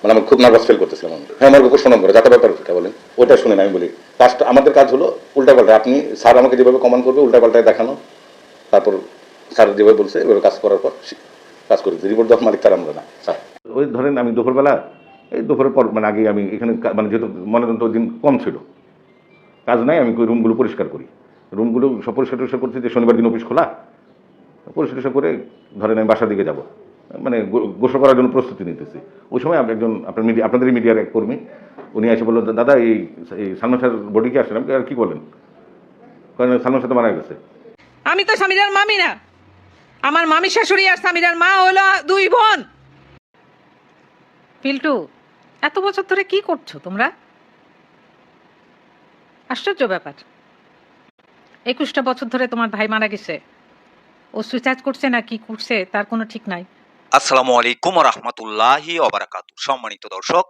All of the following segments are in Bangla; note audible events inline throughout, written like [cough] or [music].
মানে আমি খুব নার্ভাস ফিল করতেছিলাম আমি। হ্যাঁ আমার শোনান করে, যাতে ব্যাপার ওটা বলেন। ওটা শুনেন আমি বলি কাজটা আমাদের কাজ হলো উল্টাপাল্টা আপনি স্যার আমাকে যেভাবে কমান করবে উল্টাপাল্টায় দেখানো। তারপর স্যার যেভাবে বলছে, এভাবে কাজ করার পর কাজ করি রিপোর্ট দেওয়ার মালিক তার আমরা না স্যার ওই ধরেন আমি দুপুরবেলা, এই দুপুরের পর মানে আগে আমি এখানে মানে যেহেতু মনে ওই দিন কম ছিল, কাজ নাই, আমি রুমগুলো পরিষ্কার করি। রুমগুলো সব পরিষ্কার টরিষ্কার করছি যে শনিবার দিন অফিস খোলা। পরিষ্কার করে ধরেন আমি বাসার দিকে যাব। মানে গোসল করার জন্য প্রস্তুতি নিতেছি। ওই সময় একজন, আপনার মিডিয়া আপনাদের মিডিয়ার এক কর্মী, উনি এসে বলল দাদা, এই সালমান শাহের বডিকে আসেন আর কি বলেন? কারণ সালমান শাহ তো মারা গেছে। আমি তো স্বামীরার মামি না। আমার মামি শাশুড়ি আর স্বামীরার মা হলো দুই বোন। পিল্টু, এত বছর ধরে কি করছ তোমরা? আশ্চর্য ব্যাপার। একুশটা বছর ধরে তোমার ভাই মারা গেছে। ও সুইসাইড করছে না, কি করছে, তার কোনো ঠিক নাই। আসসালামু আলাইকুম রহমতুল্লাহি অবরাকাতু সম্মানিত দর্শক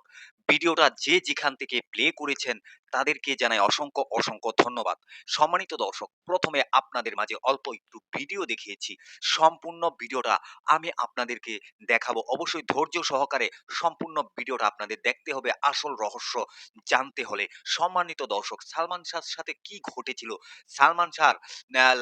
ভিডিওটা যে যেখান থেকে প্লে করেছেন তাদেরকে জানাই অসংখ্য অসংখ্য ধন্যবাদ। সম্মানিত দর্শক, প্রথমে আপনাদের মাঝে অল্প একটু ভিডিও দেখিয়েছি। সম্পূর্ণ ভিডিওটা আমি আপনাদেরকে দেখাবো। অবশ্যই ধৈর্য সহকারে সম্পূর্ণ ভিডিওটা আপনাদের দেখতে হবে। আসল রহস্য জানতে হলে সম্মানিত দর্শক, সালমান শাহর সাথে কি ঘটেছিল? সালমান শাহর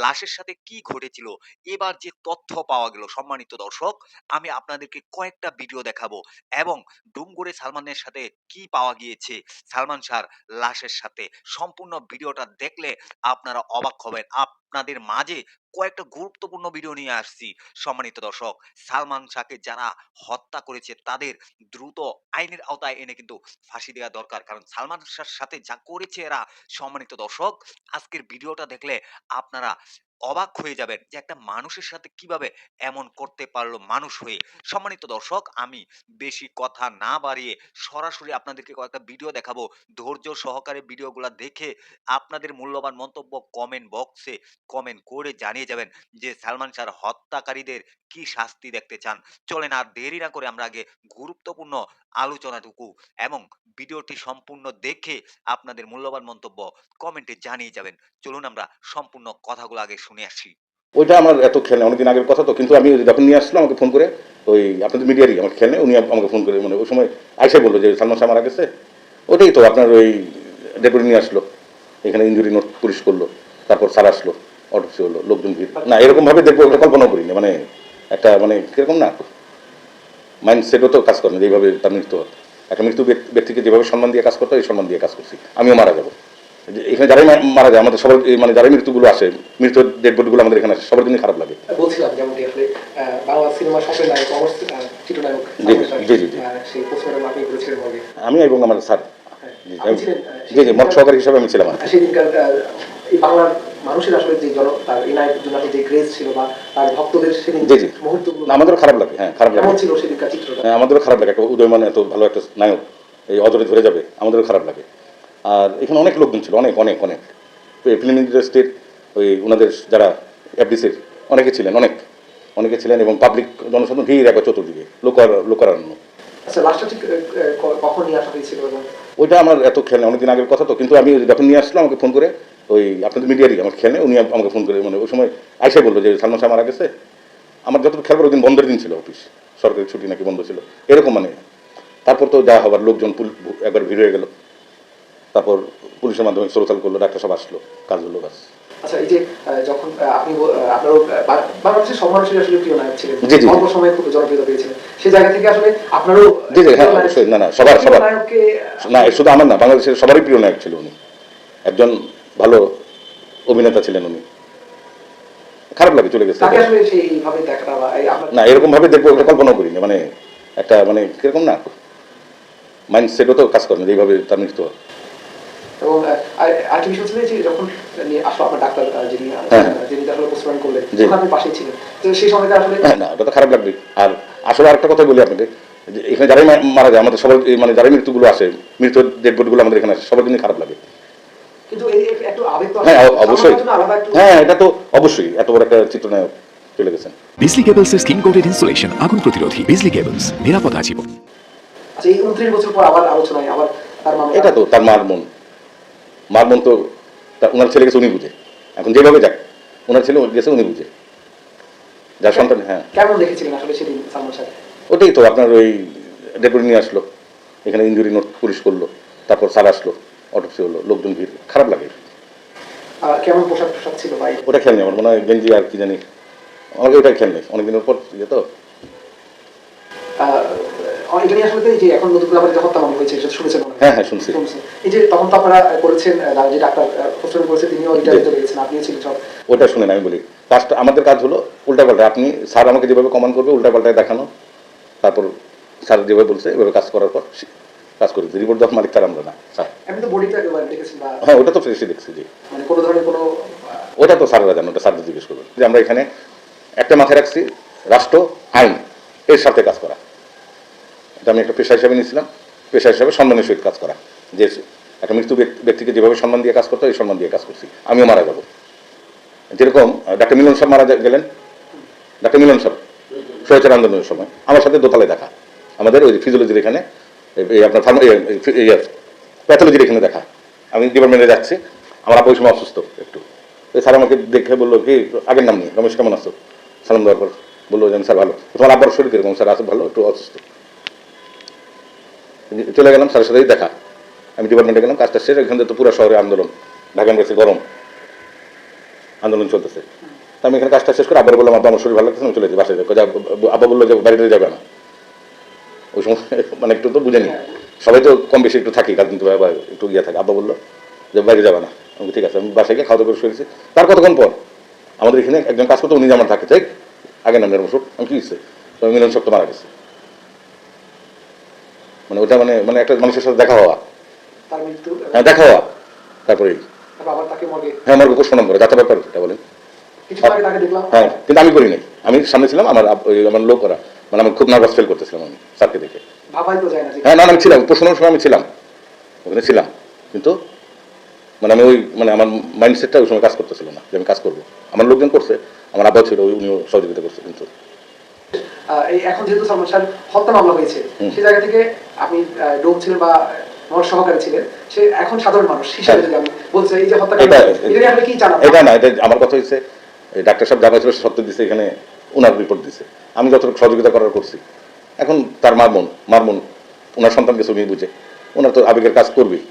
লাশের সাথে কি ঘটেছিল? এবার যে তথ্য পাওয়া গেল সম্মানিত দর্শক, আমি আপনাদেরকে কয়েকটা ভিডিও দেখাবো। এবং ডুমগুড়ে সালমানের সাথে কি পাওয়া গিয়েছে? সালমান শাহর লাশের সাথে সম্পূর্ণ ভিডিওটা দেখলে আপনারা অবাক হবেন। আপনাদের মাঝে কয়েকটা গুরুত্বপূর্ণ ভিডিও নিয়ে আসছি। সম্মানিত দর্শক, সালমান শাহকে যারা হত্যা করেছে, তাদের দ্রুত আইনের আওতায় এনে কিন্তু ফাঁসি দেওয়া দরকার। কারণ সালমান শাহর সাথে যা করেছে এরা, সম্মানিত দর্শক, আজকের ভিডিওটা দেখলে আপনারা অবাক হয়ে যাবেন যে একটা মানুষের সাথে কীভাবে এমন করতে পারল মানুষ হয়ে। সম্মানিত দর্শক, আমি বেশি কথা না বাড়িয়ে সরাসরি আপনাদেরকে কয়েকটা ভিডিও দেখাবো। ধৈর্য সহকারে ভিডিওগুলো দেখে আপনাদের মূল্যবান মন্তব্য কমেন্ট বক্সে কমেন্ট করে জানিয়ে যাবেন যে, সালমান শাহর হত্যাকারীদের কি শাস্তি দেখতে চান? চলেন আর দেরি না করে আমরা আগে গুরুত্বপূর্ণ আলোচনাটুকু এবং ভিডিওটি সম্পূর্ণ দেখে আপনাদের মূল্যবান মন্তব্য কমেন্টে জানিয়ে যাবেন। চলুন আমরা সম্পূর্ণ কথাগুলো আগে শুনে আসি। ওইটা আমার এত খেলে, অনেকদিন আগের কথা তো, কিন্তু আমি যখন নিয়ে আসলাম আমাকে ফোন করে, ওই আপনাদের মিডিয়ারই আমাকে খেলে, উনি আমাকে ফোন করে মানে ওই সময় আইসে বলল যে, সালমান শাহ মারা গেছে। ওটাই তো আপনার ওই ডেপুটি নিয়ে আসলো, এখানে ইঞ্জুরি নোট পুলিশ করল, তারপর স্যার আসলো। অটোপসি হলো লোকজন ভিড়। না এরকমভাবে দেখব ওটা কল্পনা করিনি মানে একটা মানে কীরকম না মাইন্ড সেটও তো কাজ করে না যেভাবে তার মৃত্যু হয়। একটা মৃত্যু ব্যক্তিকে যেভাবে সম্মান দিয়ে কাজ করতে এই সম্মান দিয়ে কাজ করছি। আমিও মারা যাব। এখানে যারাই মারা যায় আমাদের সবার মানে যারাই মৃত্যুগুলো আসে মৃত্যু ডেড বডিগুলো আমাদের এখানে আসে সবার জন্য খারাপ লাগে। বলছিলাম যেমনটি আসলে বাংলা নায়ক চিত্রনায়ক জি, জি, জি, আমি এবং আমার স্যার। জি, জি মঠ সহকারী হিসাবে আমি ছিলাম সেদিনকার এই বাংলার মানুষের আসলে যে জন তার এই নায়কের জন্য যে ছিল বা তার ভক্তদের সেদিন জি, জি। মুহূর্তগুলো আমাদেরও খারাপ লাগে হ্যাঁ খারাপ লাগে। ছিল সেদিনকার চিত্রটা? হ্যাঁ, আমাদেরও খারাপ লাগে। একটা উদয়মান এত ভালো একটা নায়ক এই অজরে ধরে যাবে আমাদেরও খারাপ লাগে। আর এখানে অনেক লোকজন ছিল অনেক অনেক অনেক। ফিল্ম ইন্ডাস্ট্রির ওই ওনাদের যারা এফডিসির অনেকে ছিলেন অনেক। অনেকে ছিলেন এবং পাবলিক জনসাধারণ ভিড় একবার চতুর্দিকে লোকার লোকারণ্য। আচ্ছা ওইটা আমার এত খেলে অনেকদিন আগের কথা তো, কিন্তু আমি যখন নিয়ে আসলাম, আমাকে ফোন করে, ওই আপনাদের মিডিয়ারই আমার খেলে উনি আমাকে ফোন করে মানে ওই সময় আইসে বলল যে, সালমান শাহ মারা গেছে। আমার যতটুকু খেয়াল ওই দিন বন্ধের দিন ছিল অফিস সরকারি ছুটি নাকি বন্ধ ছিল, এরকম মানে। তারপর তো যা হবার, লোকজন একবার ভিড় হয়ে গেল। তারপর পুলিশের মাধ্যমে শ্রোতাল করল, ডাক্তার সব আসলো কাজ হলো বাস আচ্ছা এই যে যখন আপনি আপনারও বাংলাদেশের আসলে প্রিয় নায়ক ছিলেন। অল্প সময়ে খুব জনপ্রিয়তা পেয়েছিলেন। সেই জায়গা থেকে আসলে আপনারও জি, জি, হ্যাঁ, অবশ্যই, না, না, সবার, সবার। না শুধু আমার না বাংলাদেশের সবারই প্রিয় নায়ক ছিল উনি। একজন ভালো অভিনেতা ছিলেন উনি। খারাপ লাগে চলে গেছে। না এরকম ভাবে দেখব কল্পনা করিনি। মানে একটা মানে কীরকম না মাইন্ড সেটও তো কাজ করে এইভাবে তার মৃত্যু হয়। এবং আহ, আর- ছিল যে যখন নিয়ে আসলো আপনার ডাক্তার যিনি হ্যাঁ। যিনি আসলে পোস্টমর্টম করলেন তখন আপনি পাশেই ছিলেন। তো সেই সময়টা আসলে হ্যাঁ না ওটা খারাপ লাগবে। আর আসলে আরেকটা কথা বলি আপনাকে এখানে যারাই মারা যায় আমাদের সবার মানে যারাই মৃত্যুগুলো আসে মৃত্যু ডেড আমাদের এখানে আসে সবার জন্য খারাপ লাগে। হ্যাঁ অবশ্যই। হ্যাঁ এটা তো অবশ্যই এত বড় একটা চিত্রনায়ক চলে গেছেন। বিজলি কেবলসের স্কিন কোটেড ইনসুলেশন আগুন প্রতিরোধী বিজলি কেবলস নিরাপদ আজীবন। আচ্ছা এই উনত্রিশ বছর পর আবার আলোচনায় আবার তার মামলা এটা তো তার মার মন। মার মন তো তা- ওনার ছেলে গেছে উনি বুঝে। এখন যেভাবে যাক ওনার ছেলে গেছে উনি বুঝে। যার সন্তান হ্যাঁ। কেমন দেখেছিলেন আসলে সেদিন সালমান শাহ ওটাই তো আপনার ওই ডেপুটি নিয়ে আসলো এখানে ইঞ্জুরি নোট পুলিশ করল তারপর স্যার আসলো অটোপসি হলো লোকজন ভিড় খারাপ লাগে। কেমন পোশাক টোশাক ছিল ভাই? ওটা খেয়াল নেই আমার মনে হয় গেঞ্জি আর কি জানি। আমাকে ওটা খেয়াল নেই অনেকদিনের পর ইয়ে তো। এটা নিয়ে আসলে যে এখন নতুন করে আবার যে হত্যা মামলা হয়েছে সেটা শুনেছেন হ্যাঁ। হ্যাঁ শুনছি। এই যে তখন তো আপনারা করেছেন যে ডাক্তার হোস্টেল করেছে তিনিও গেছেন আপনিও ছিলেন সব। ওটা শুনেন আমি বলি কাজটা আমাদের কাজ হলো উল্টাপাল্টা আপনি স্যার আমাকে যেভাবে কমান করবে উল্টাপাল্টায় দেখানো। তারপর স্যার যেভাবে বলছে এভাবে কাজ করার পর কাজ করেছি রিপোর্ট দেওয়ার মালিক তার আমরা না স্যার। হ্যাঁ ওটা তো ফ্রেশই দেখছি জি। মানে কোনো ধরনের কোনো ওটা তো স্যাররা জানেন ওটা স্যারদের জিজ্ঞেস করবেন। যে আমরা এখানে একটা মাথায় রাখছি রাষ্ট্র আইন এর সাথে কাজ করা। এটা আমি একটা পেশা হিসাবে নিয়েছিলাম। পেশা হিসাবে সম্মানের সহিত কাজ করা। যে একটা মৃত্যু ব্যক্তি- ব্যক্তিকে যেভাবে সম্মান দিয়ে কাজ করতে হয়, এই সম্মান দিয়ে কাজ করছি। আমিও মারা যাব। যেরকম ডাক্তার মিলন সাহেব মারা গেলেন। ডাক্তার মিলন সাহেব স্বৈরাচার আন্দোলনের সময়। আমার সাথে দোতলায় দেখা। আমাদের ওই ফিজিওলজির এখানে, এই- আপনার ফার্মা প্যাথোলজির এখানে দেখা। আমি ডিপার্টমেন্টে যাচ্ছি। আমার আপা ওই সময় অসুস্থ একটু। স্যার আমাকে দেখে বলল, কি আগের নাম নিয়ে, রমেশ কেমন আছো? সালাম দেওয়ার পর বলল যে স্যার ভালো। তোমার আব্বার শরীর কীরকম? স্যার আসো ভালো, একটু অসুস্থ। চলে গেলাম স্যারের সাথেই দেখা। আমি ডিপার্টমেন্টে গেলাম, কাজটা শেষ, এখান থেকে তো পুরো শহরে আন্দোলন। ঢাকা গেছে গরম। আন্দোলন চলতেছে। তা আমি এখানে কাজটা শেষ করে আবার বললাম, আব্বা, আমার শরীর ভালো লাগতেছে আমি চলে যাই বাসায় আব্বা বলল যে বাড়িতে যাবে না। ওই সময় [laughs] মানে একটু তো বুঝেনি সবাই তো কম বেশি একটু থাকি বা একটু ইয়ে থাকে। আব্বা বলল যে বাইরে যাবে না। আমি ঠিক আছে, আমি বাসায় গিয়ে খাওয়া দাওয়া করে শুয়েছি তার কতক্ষণ পর? আমাদের এখানে একজন কাজ করতে, উনি যে আমার থাকে, ঠিক? আগে নাম অসুখ আমি কি আমি মিলন শক্ত মারা গেছে। মানে ওটা মানে মানে একটা মানুষের সাথে দেখা হওয়া। হ্যাঁ দেখা হওয়া। তারপরে হ্যাঁ আমার প্রণাম করে যাতে ব্যাপার এটা বলেন। হ্যাঁ কিন্তু আমি করি নাই আমি সামনে ছিলাম আমার আমার লোক করা মানে আমি খুব নার্ভাস ফিল করতেছিলাম আমি স্যারকে দেখে। হ্যাঁ না আমি ছিলাম। প্রশ্নের সময় আমি ছিলাম। ওখানে ছিলাম। কিন্তু মানে আমি ওই মানে আমার মাইন্ডসেটটা ওই সময় কাজ করতেছিল না যে আমি কাজ করব। আমার লোকজন করছে আমার আব্বা ছিল ওই উনিও সহযোগিতা করছে কিন্তু এই এখন যেহেতু সালমান শাহ হত্যা মামলা হয়েছে। সেই জায়গা থেকে আপনি ডোম ছিলেন বা আমার সহকারী ছিলেন সে এখন সাধারণ মানুষ হিসেবে হ্যাঁ। যদি আমি বলছি এই যে হত্যা এটা- এটা আপনি কি জানান? এটা না এটা আমার কথা হচ্ছে ডাক্তার সাহেব যা ছিল সত্য দিছে এখানে ওনার রিপোর্ট দিছে। আমি যতটুকু সহযোগিতা করার করছি। এখন তার মারমন মারমন ওনার সন্তানকে ছবি বুঝে ওনার তো আবেগের কাজ করবেই।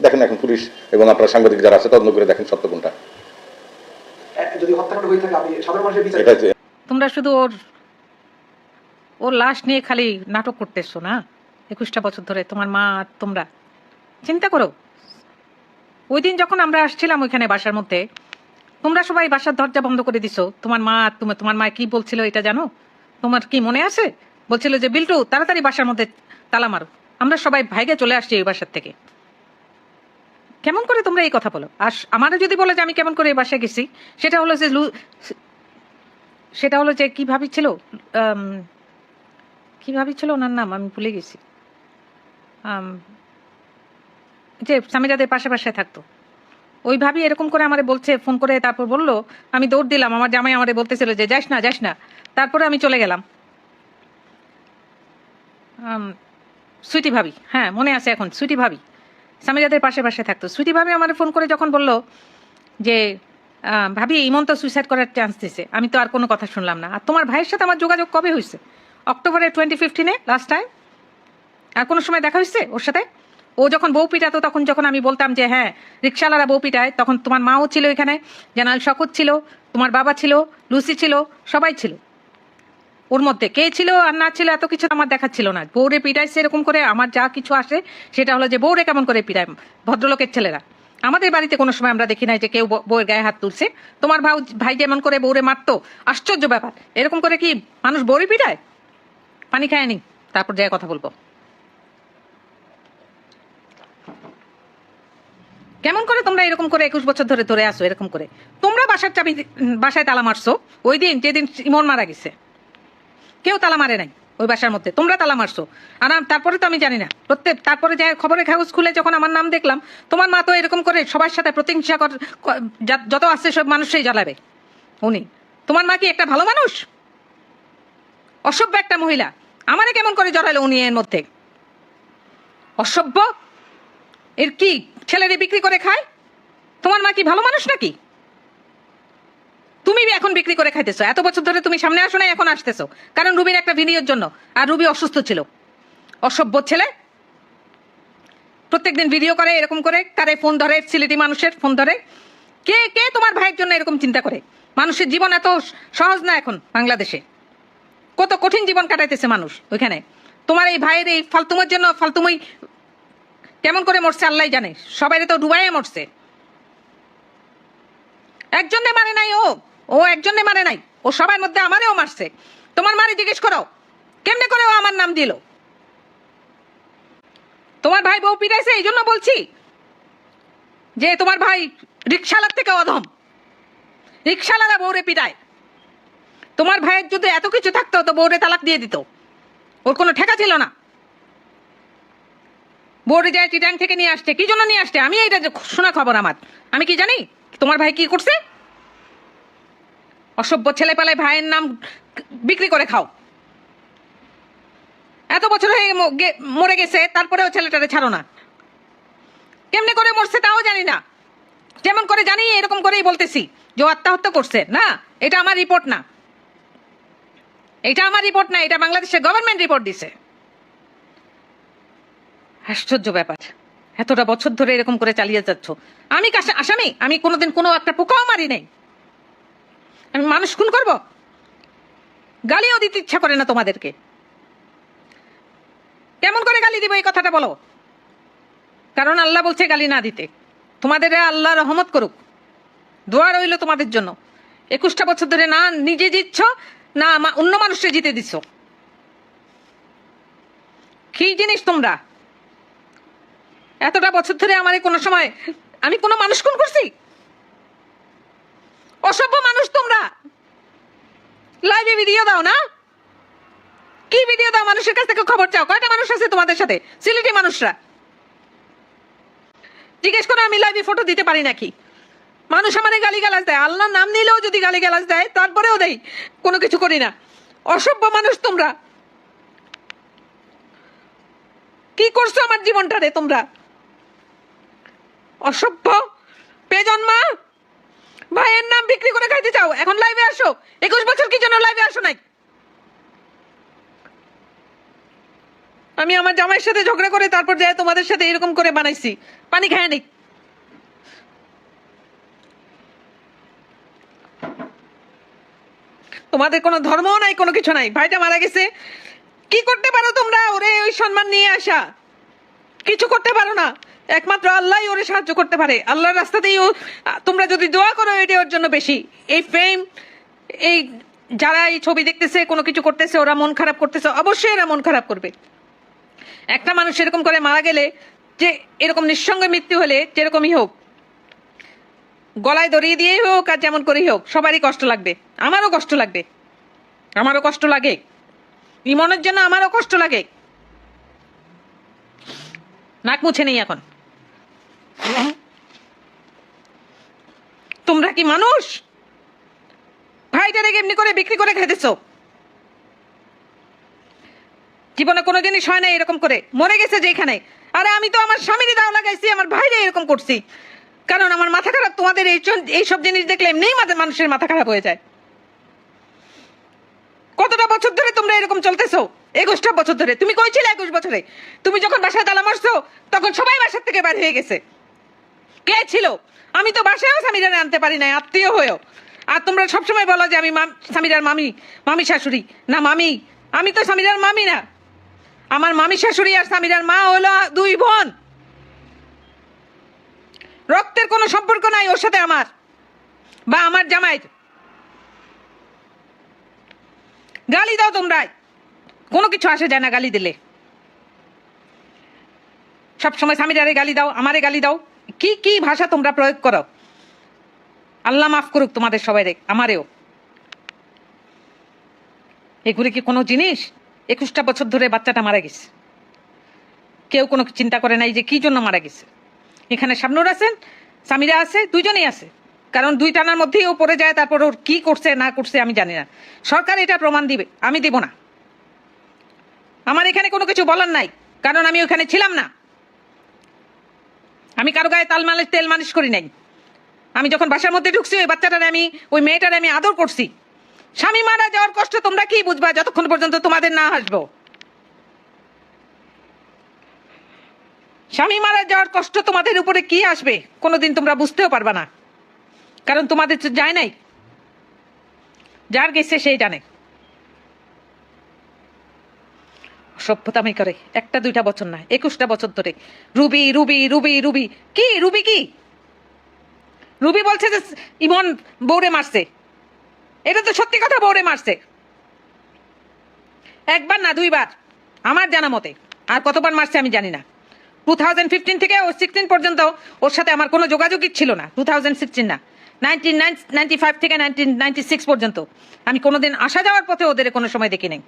দেখেন এখন পুলিশ এবং আপনার সাংবাদিক যারা আছে তদন্ত করে দেখেন সত্য কোনটা। যদি হত্যাকাণ্ড হয়ে থাকে আপনি সাধারণ মানুষের বিচার তোমরা শুধু ওর ওর লাশ নিয়ে খালি নাটক করতেছো না? একুশটা বছর ধরে তোমার মা আর তোমরা। চিন্তা করো। ওই দিন যখন আমরা আসছিলাম ওইখানে বাসার মধ্যে, তোমরা সবাই বাসার দরজা বন্ধ করে দিছো। তোমার মা আর তুমি তোমার মা কি বলছিল এটা জানো? তোমার কি মনে আছে? বলছিল যে, বিল্টু, তাড়াতাড়ি বাসার মধ্যে তালা মারো। আমরা সবাই ভাইগে চলে আসছি এই বাসার থেকে। কেমন করে তোমরা এই কথা বলো? আর আমারও যদি বলো যে, আমি কেমন করে এই বাসায় গেছি? সেটা হলো যে সেটা হলো যে, কি ভাবিছিল? আম, কি ভাবিছিল ওনার নাম? আমি ভুলে গেছি। যে স্বামীরাদের পাশে পাশে থাকতো। ওই ভাবি এরকম করে আমারে বলছে ফোন করে তারপর বলল আমি দৌড় দিলাম আমার জামাই আমারে বলতেছিল যে যাস না যাস না। তারপরে আমি চলে গেলাম। সুইটি ভাবি হ্যাঁ মনে আছে এখন সুইটি ভাবি। স্বামীরাদের পাশে পাশে থাকতো। সুইটি ভাবি আমার ফোন করে যখন বলল যে ভাবি ইমন তো সুইসাইড করার চান্স দিছে। আমি তো আর কোনো কথা শুনলাম না। আর তোমার ভাইয়ের সাথে আমার যোগাযোগ কবে হয়েছে অক্টোবরের টোয়েন্টি ফিফটিনে লাস্ট টাইম আর কোনো সময় দেখা হয়েছে ওর সাথে? ও যখন বউ পিটাতো, তখন যখন আমি বলতাম যে হ্যাঁ রিক্সাওয়ালারা বউ পিটায়, তখন তোমার মাও ছিল এখানে, জানাল শকত ছিল, তোমার বাবা ছিল, লুসি ছিল, সবাই ছিল। ওর মধ্যে কে ছিল আর না ছিল, এত কিছু আমার দেখার ছিল না। বউরে পিটাইছে এরকম করে আমার যা কিছু আসে, সেটা হলো যে বউরে কেমন করে পিটায় ভদ্রলোকের ছেলেরা। আমাদের বাড়িতে কোনো সময় আমরা দেখি নাই যে কেউ বউ- বউয়ের গায়ে হাত তুলছে। তোমার ভাই যেমন করে বউরে মারতো, আশ্চর্য ব্যাপার। এরকম করে কি মানুষ বউরে পিটায়? পানি খায়নি তারপর যাই কথা বলব। কেমন করে তোমরা এরকম করে একুশ বছর ধরে ধরে আসো এরকম করে? তোমরা বাসার চাবি বাসায় তালা মারছো, ওই দিন যেদিন ইমন মারা গেছে, কেউ তালা মারে নাই ওই বাসার মধ্যে, তোমরা তালা মারছো। আর তারপরে তো আমি জানি না, প্রত্যেক, তারপরে যাই খবরের কাগজ খুলে যখন আমার নাম দেখলাম, তোমার মা তো এরকম করে সবার সাথে প্রতিহিংসা কর- যত আসছে সব মানুষই জ্বালাবে, উনি। তোমার মা কি একটা ভালো মানুষ? অসভ্য একটা মহিলা। আমারে কেমন করে জড়ালো উনি এর মধ্যে? অসভ্য? এর কি ছেলেরে বিক্রি করে খায়? তোমার মা কি ভালো মানুষ নাকি? তুমি এখন বিক্রি করে খাইতেছো। এত বছর ধরে তুমি সামনে আসো না এখন আসতেছো। কারণ রুবির একটা ভিডিওর জন্য। আর রুবি অসুস্থ ছিল। অসভ্য ছেলে। প্রত্যেকদিন ভিডিও করে, এরকম করে। কারে ফোন ধরে সিলেটি মানুষের ফোন ধরে। কে কে তোমার ভাইয়ের জন্য এরকম চিন্তা করে? মানুষের জীবন এত সহজ না এখন বাংলাদেশে। কত কঠিন জীবন কাটাইতেছে মানুষ ওইখানে। তোমার এই ভাইয়ের এই ফালতুমের জন্য ফালতুমই কেমন করে মরছে আল্লাহ জানে। সবাই তো ডুবাইয়ে মরছে। একজনে মারে নাই ও। ও একজনে মারে নাই। ও সবার মধ্যে আমারেও মারছে। তোমার মারে জিজ্ঞেস করো। কেমনে করে ও আমার নাম দিল? তোমার ভাই বউ পিটাইছে এই জন্য বলছি যে তোমার ভাই রিক্সালার থেকে অধম। রিক্সালারা বউরে পিটায়। তোমার ভাইয়ের যদি এত কিছু থাকতো, তো বউরে তালাক দিয়ে দিত। ওর কোনো ঠেকা ছিল না। বউরে যায় টিটাং থেকে নিয়ে আসছে। কি জন্য নিয়ে আসছে? আমি এইটা যে শোনা খবর আমার। আমি কি জানি? তোমার ভাই কি করছে? অসভ্য ছেলে পেলে ভাইয়ের নাম বিক্রি করে খাও। এত বছর হয়ে মরে গেছে, তারপরেও ছেলেটারে ছাড়ো না। কেমনে করে মরছে তাও জানি না। যেমন করে জানি এরকম করেই বলতেছি। যে আত্মহত্যা করছে, না? এটা আমার রিপোর্ট না। এটা আমার রিপোর্ট না, এটা বাংলাদেশের গভর্নমেন্ট রিপোর্ট দিছে। আশ্চর্য ব্যাপার। এতটা বছর ধরে এরকম করে চালিয়ে যাচ্ছ। আমি আসামি? আমি কোনোদিন কোনো একটা পোকাও মারি নাই। আমি মানুষ খুন করব? গালিও দিতে ইচ্ছা করে না তোমাদেরকে। কেমন করে গালি দিব এই কথাটা বলো? কারণ আল্লাহ বলছে গালি না দিতে। তোমাদের আল্লাহ রহমত করুক। দোয়া রইল তোমাদের জন্য। একুশটা বছর ধরে না নিজে জিতছ না অন্য মানুষকে জিতে দিচ্ছ কি জিনিস তোমরা? এতটা বছর ধরে আমার কোনো সময় আমি কোনো মানুষ খুন করছি? অসভ্য মানুষ তোমরা। লাইভে ভিডিও দাও না? কি ভিডিও দাও? মানুষের কাছ থেকে খবর চাও? কয়টা মানুষ আছে তোমাদের সাথে? সিলেটি মানুষরা। জিজ্ঞেস করো, আমি লাইভে ফটো দিতে পারি নাকি? মানুষ আমারে গালি গালাজ দেয়। আল্লাহর নাম নিলেও যদি গালি গালাজ দেয়, তারপরেও দেয় কোনো কিছু করি না। অসভ্য মানুষ তোমরা। কি করছ আমার জীবনটা রে তোমরা? অসভ্য। পেজন্মা, ভাইয়ের নাম বিক্রি করে খাইতে চাও। এখন লাইভে আসো। একুশ বছর কি জন্য লাইভে আসো নাই? আমি আমার জামাইয়ের সাথে ঝগড়া করে তারপর যাই তোমাদের সাথে এরকম করে বানাইছি। পানি খায় নি তোমাদের কোনো ধর্মও নাই, কোনো কিছু নাই। ভাইটা মারা গেছে। কি করতে পারো তোমরা? ওরে, ওই সম্মান নিয়ে আসা। কিছু করতে পারো না। একমাত্র আল্লাহই ওরে সাহায্য করতে পারে। আল্লাহর রাস্তাতেই ও তোমরা যদি দোয়া করো এটা ওর জন্য বেশি। এই ফেম এই যারা এই ছবি দেখতেছে, কোনো কিছু করতেছে, ওরা মন খারাপ করতেছে, অবশ্যই এরা মন খারাপ করবে। একটা মানুষ এরকম করে মারা গেলে যে এরকম নিঃসঙ্গে মৃত্যু হলে যেরকমই হোক গলায় দড়িয়ে দিয়েই হোক আর যেমন করেই হোক, সবারই কষ্ট লাগবে। আমারও কষ্ট লাগবে। আমারও কষ্ট লাগে। ইমনের জন্য আমারও কষ্ট লাগে। নাক মুছে নেই এখন। তোমরা কি মানুষ? ভাইটারে এমনি করে বিক্রি করে খেতেছো জীবনে কোনো জিনিস হয় না এরকম করে। মরে গেছে যেখানে। আরে আমি তো আমার স্বামীরই দাও লাগাইছি, আমার ভাইরে এরকম করছি। কারণ আমার মাথা খারাপ, তোমাদের এই এইসব জিনিস দেখলে এমনিই মানুষের মাথা খারাপ হয়ে যায়। কতটা বছর ধরে তোমরা এরকম চলতেছো? একুশটা বছর ধরে। তুমি কই ছিলে একুশ বছরে? তুমি যখন বাসায় তালা মারছো, তখন সবাই বাসার থেকে বাইরে হয়ে গেছে। কে ছিল? আমি তো বাসায়ও স্বামীরা আনতে পারি নাই, আত্মীয় হয়েও। আর তোমরা সবসময় বলো যে আমি স্বামীরার মামি মামি শাশুড়ি। না, মামি। আমি তো স্বামীরার মামি না। আমার মামি শাশুড়ি আর স্বামীরার মা হলো দুই বোন। রক্তের কোনো সম্পর্ক নাই ওর সাথে আমার। বা আমার জামাইয়ের গালি দাও তোমরা। কোনো কিছু আসে যায় না গালি দিলে। সবসময় স্বামীরারে গালি দাও, আমারে গালি দাও। কি কি ভাষা তোমরা প্রয়োগ করো? আল্লাহ মাফ করুক তোমাদের সবাই আমারেও। এগুলি কি কোনো জিনিস? একুশটা বছর ধরে বাচ্চাটা মারা গেছে। কেউ কোনো চিন্তা করে নাই যে কি জন্য মারা গেছে। এখানে শাবনুর আছেন সামিরা আছে, দুইজনেই আছে। কারণ দুই টানার মধ্যেই ও পড়ে যায়, তারপর ওর কি করছে, না করছে আমি জানি না। সরকার এটা প্রমাণ দিবে, আমি দেব না। আমার এখানে কোনো কিছু বলার নাই, কারণ আমি ওখানে ছিলাম না। আমি কারও গায়ে তাল মালিশ, তেল মালিশ করি নাই। আমি যখন বাসার মধ্যে ঢুকছি, ওই বাচ্চাটারে আমি, ওই মেয়েটারে আমি আদর করছি। স্বামী মারা যাওয়ার কষ্ট তোমরা কি বুঝবা? যতক্ষণ পর্যন্ত তোমাদের না হাসবো। স্বামী মারা যাওয়ার কষ্ট তোমাদের উপরে কি আসবে? কোনোদিন তোমরা বুঝতেও পারবে না। কারণ তোমাদের তো যায় নাই। যার গেছে সেই জানে। সভ্যতামি করে। একটা, দুইটা বছর না, একুশটা বছর ধরে। Ruby Ruby Ruby Ruby. কি রুবি কি? রুবি বলছে যে ইমন বৌরে মারছে। এটা তো সত্যি কথা, বৌরে মারছে। একবার না, দুইবার। আমার জানা মতে। আর কতবার মারছে আমি জানি না। টু থাউজেন্ড ফিফটিন থেকে ও সিক্সটিন পর্যন্ত ওর সাথে আমার কোনো যোগাযোগই ছিল না টু থাউজেন্ড সিক্সটিন না। নাইনটিন নাইনটি ফাইভ থেকে নাইনটিন নাইনটি সিক্স পর্যন্ত। আমি কোনোদিন আসা যাওয়ার পথে ওদের কোনো সময় দেখি নাই।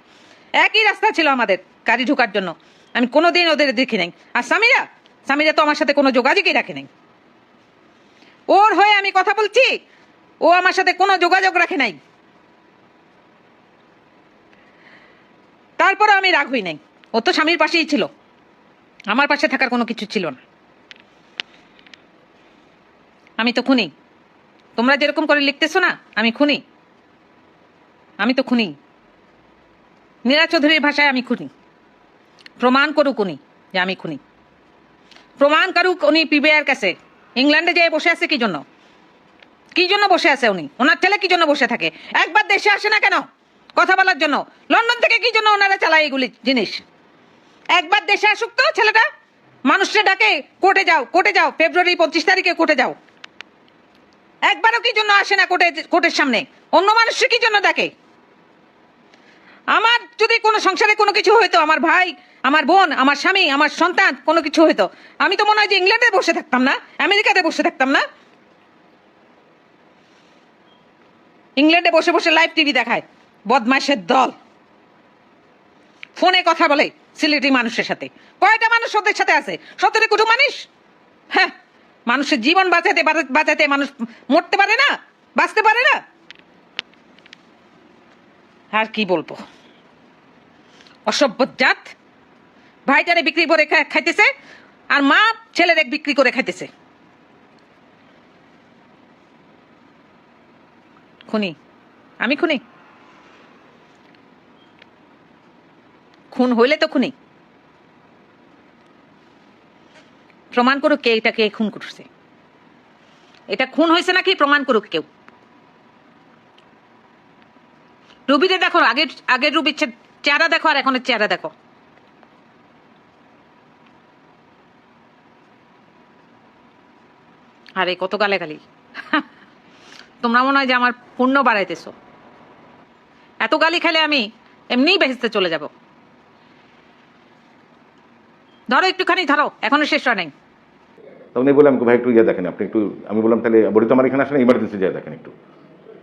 একই রাস্তা ছিল আমাদের গাড়ি ঢোকার জন্য। আমি কোনোদিন ওদের দেখি নাই। আর সামিরা? সামিরা তো আমার সাথে কোনো যোগাযোগই রাখে নাই। ওর হয়ে আমি কথা বলছি, ও আমার সাথে কোনো যোগাযোগ রাখে নাই। তারপরে আমি রাগ হই নাই। ও তো স্বামীর পাশেই ছিল। আমার পাশে থাকার কোনো কিছু ছিল না। আমি তো খুনি। তোমরা যেরকম করে লিখতেছো না, আমি খুনি। আমি তো খুনি। নীরা চৌধুরীর ভাষায় আমি খুনি। প্রমাণ করুক উনি যে আমি খুনি। প্রমাণ করুক উনি পিবিআর কাছে। ইংল্যান্ডে যেয়ে বসে আছে কি জন্য? কি জন্য বসে আছে উনি? ওনার ছেলে কি জন্য বসে থাকে? একবার দেশে আসে না কেন? কথা বলার জন্য। লন্ডন থেকে কি জন্য ওনারা চালায় এগুলি জিনিস? একবার দেশে আসুক তো, ছেলেটা। মানুষকে ডাকে, কোর্টে যাও কোর্টে যাও, ফেব্রুয়ারি পঁচিশ তারিখে কোর্টে যাও। একবারও কি জন্য আসে না কোর্টে, কোর্টের সামনে? অন্য মানুষকে কি জন্য ডাকে? আমার যদি কোনো সংসারে কোনো কিছু হইতো, আমার ভাই, আমার বোন, আমার স্বামী, আমার সন্তান, কোনো কিছু হইতো, আমি তো মনে হয় যে ইংল্যান্ডে বসে থাকতাম না, আমেরিকাতে বসে থাকতাম না। ইংল্যান্ডে বসে বসে লাইভ টিভি দেখায় বদমাইশের দল। ফোনে কথা বলে। সিলেটি মানুষের সাথে। কয়টা মানুষ ওদের সাথে আছে? সতেরো কোটি মানুষ? হ্যাঁ মানুষের জীবন বাঁচাতে বাঁচাতে মানুষ মরতে পারে না? বাঁচতে পারে না? আর কি বলব? অসভ্য জাত। ভাইটারে বিক্রি করে খাইতেছে, আর মা ছেলের এক বিক্রি করে খাইতেছে। খুনি। আমি খুনি? খুন হইলে তো খুনি। প্রমাণ করুক কে এটা কে খুন করছে। এটা খুন হয়েছে নাকি প্রমাণ করুক কেউ। রুবিরে দেখো, আগের আগের রুবির চেহারা দেখো আর এখনের চেহারা দেখো। আরে কত গালে গালি। তোমরা মনে হয় যে আমার পুণ্য বাড়াইতেছো। এত গালি খেলে আমি এমনিই বেহেস্তে চলে যাব। ধরো একটুখানি, ধরো। এখনও শেষ হয় নাই। তখন এই বলে আমাকে, ভাই, একটু ইয়ে দেখেন আপনি, একটু আমি বললাম, তাহলে বড়ি তো আমার এখানে আসেন ইমার্জেন্সি যায় দেখেন একটু।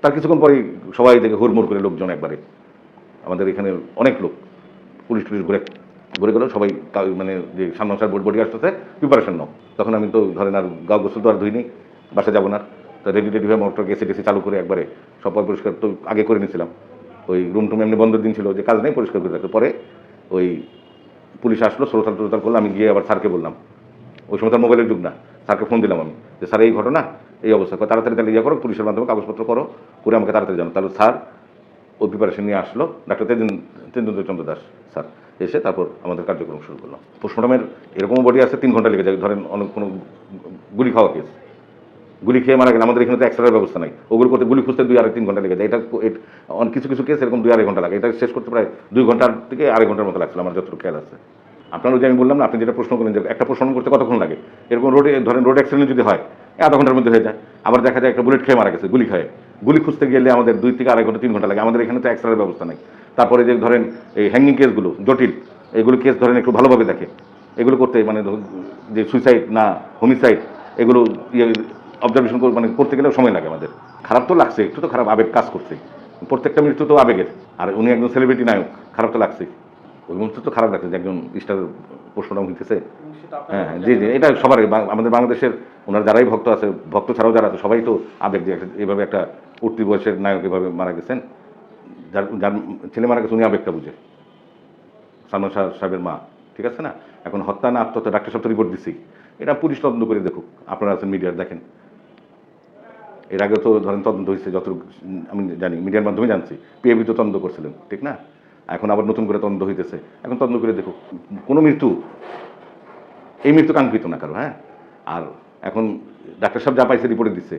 তার কিছুক্ষণ পরেই সবাই দেখে হুড়মুড় করে লোকজন একবারে, আমাদের এখানে অনেক লোক, পুলিশ টুলিশ ঘুরে ঘুরে গেল, সবাই মানে যে সামনাসার বোর্ড বডি আসতেছে প্রিপারেশন নাও। তখন আমি তো ধরেন আর গাও গোসল তো আর ধুইনি বাসা যাব না। তো রেডি রেডি হয়ে মোটর গেছে টেসে চালু করে একবারে সব পরিষ্কার তো আগে করে নিয়েছিলাম। ওই রুম টুম এমনি বন্ধের দিন ছিল, যে কাজ নেই পরিষ্কার করে রাখতে। পরে ওই পুলিশ আসলো শ্রোতাল টোতাল করল, আমি গিয়ে আবার স্যারকে বললাম। ওই সময় তার মোবাইলের যুগ না, স্যারকে ফোন দিলাম আমি, যে স্যার, এই ঘটনা, এই অবস্থা তাড়াতাড়ি তাহলে ইয়ে করো, পুলিশের মাধ্যমে কাগজপত্র করো, করে আমাকে তাড়াতাড়ি জানো তাহলে স্যার ওই প্রিপারেশন নিয়ে আসলো, ডাক্তার তেদিন তেন্দ্র চন্দ্র দাস স্যার এসে তারপর আমাদের কার্যক্রম শুরু করল। পোস্টমর্টমের এরকম বডি আছে, তিন ঘণ্টা লেগে যায়, ধরেন অনেক কোনো গুলি খাওয়া কেস গুলি খেয়ে মারা গেলে আমাদের এখানে তো এক্সট্রার ব্যবস্থা নাই। ওগুলো করতে গুলি খুঁজতে দুই আড়াই তিন ঘণ্টা লেগে যায়। এটা কিছু কিছু কেস এরকম দুই আড়াই ঘণ্টা লাগে। এটা শেষ করতে প্রায় দুই ঘণ্টার থেকে আড়াই ঘণ্টার মতো লাগছিল, আমার যতটুকু খেয়াল আছে। আপনার ওই যে আমি বললাম না, আপনি যেটা প্রশ্ন করলেন যে একটা প্রশ্ন করতে কতক্ষণ লাগে? এরকম রোডে ধরেন রোড অ্যাক্সিডেন্ট যদি হয়, আধা ঘণ্টার মধ্যে হয়ে যায়। আবার দেখা যায় একটা বুলেট খেয়ে মারা গেছে, গুলি খেয়ে। গুলি খুঁজতে গেলে আমাদের দুই থেকে আড়াই ঘণ্টা, তিন ঘণ্টা লাগে। আমাদের এখানে তো এক্সট্রার ব্যবস্থা নাই। তারপরে যে ধরেন এই হ্যাঙ্গিং কেসগুলো জটিল, এগুলো কেস ধরেন একটু ভালোভাবে দেখে। এগুলো করতে মানে যে সুইসাইড না হোমিসাইড এগুলো ইয়ে অবজারভেশন মানে করতে গেলেও সময় লাগে আমাদের। খারাপ তো লাগছে একটু তো খারাপ আবেগ কাজ করছে। প্রত্যেকটা মৃত্যু তো আবেগের। আর উনি একজন সেলিব্রিটি নায়ক খারাপ তো লাগছে ওই মুহূর্তে তো খারাপ লাগছে যে একজন স্টার প্রশ্নটা হইতেছে হ্যাঁ হ্যাঁ, জি জি এটা সবারই বাং- আমাদের বাংলাদেশের ওনার যারাই ভক্ত আছে ভক্ত ছাড়াও যারা আছে সবাই তো আবেগ যে একটা- এভাবে একটা উঠতি বয়সের নায়ক এভাবে মারা গেছেন। যার যার ছেলে মারা গেছে উনি আবেগটা বুঝে। সালমান শাহ সাহেবের মা ঠিক আছে না? এখন হত্যা না আত্মহত্যা ডাক্তার সাহেব তো রিপোর্ট দিছি এটা পুলিশ তদন্ত করে দেখুক। আপনারা আছেন মিডিয়ার দেখেন। এর আগে তো ধরেন তদন্ত হয়েছে যত আমি জানি মিডিয়ার মাধ্যমে জানছি। পিএবি তো তদন্ত করছিলেন ঠিক না? এখন আবার নতুন করে তদন্ত হইতেছে। এখন তদন্ত করে দেখো কোনো মৃত্যু এই মৃত্যু কাঙ্ক্ষিত না কারও হ্যাঁ? আর এখন ডাক্তার সাহেব যা পাইছে রিপোর্টে দিচ্ছে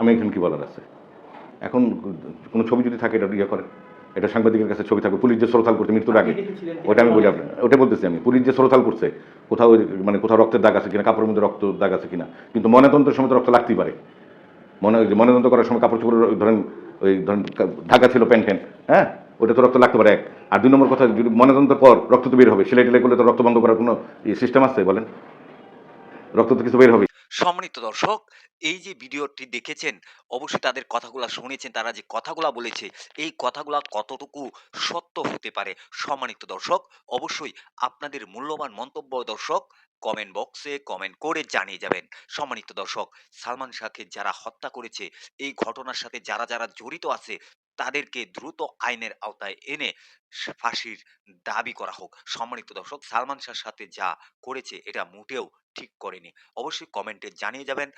আমি এখানে কি বলার আছে? এখন কোনো ছবি যদি থাকে এটা ইয়ে করে। এটা সাংবাদিকের কাছে ছবি থাকবে পুলিশ যে সরতাল করছে মৃত্যুর আগে ওটা আমি বলি আপনার ওটা বলতেছি আমি। পুলিশ যে সরতাল করছে কোথাও মানে কোথাও রক্তের দাগ আছে কিনা কাপড়ের মধ্যে রক্ত দাগ আছে কিনা কিন্তু ময়নাতন্ত্রের সময় তো রক্ত লাগতেই পারে। মনে যে করার সময় কাপড় চোপড় ধরেন, ওই ধরেন ঢাকা ছিল প্যান্ট ফ্যান হ্যাঁ? ওটা তো রক্ত লাগতে পারে এক। আর দুই নম্বর কথা, যদি ময়নাতদন্ত পর রক্ত তো বের হবে। সেলাই টেলাই করলে তো রক্ত বন্ধ করার কোনো সিস্টেম আছে বলেন? রক্ত তো কিছু বের হবে সম্মানিত দর্শক, এই যে ভিডিওটি দেখেছেন, অবশ্যই তাদের কথাগুলো শুনেছেন, তারা যে কথাগুলো বলেছে, এই কথাগুলো কতটুকু সত্য হতে পারে সম্মানিত দর্শক, অবশ্যই আপনাদের মূল্যবান মন্তব্য দর্শক কমেন্ট বক্সে কমেন্ট করে জানিয়ে যাবেন। সম্মানিত দর্শক, সালমান শাহকে যারা হত্যা করেছে, এই ঘটনার সাথে যারা যারা জড়িত আছে তাদেরকে দ্রুত আইনের আওতায় এনে ফাঁসির দাবি করা হোক। সম্মানিত দর্শক, সালমান শাহর সাথে যা করেছে, এটা মোটেও ঠিক করেনি। অবশ্যই কমেন্টে জানিয়ে যাবেন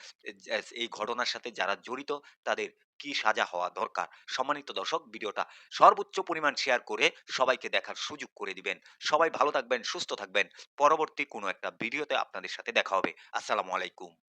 এই ঘটনার সাথে যারা জড়িত, তাদের কি সাজা হওয়া দরকার? সম্মানিত দর্শক, ভিডিওটা সর্বোচ্চ পরিমাণ শেয়ার করে সবাইকে দেখার সুযোগ করে দিবেন। সবাই ভালো থাকবেন, সুস্থ থাকবেন। পরবর্তী কোনো একটা ভিডিওতে আপনাদের সাথে দেখা হবে। আসসালামু আলাইকুম।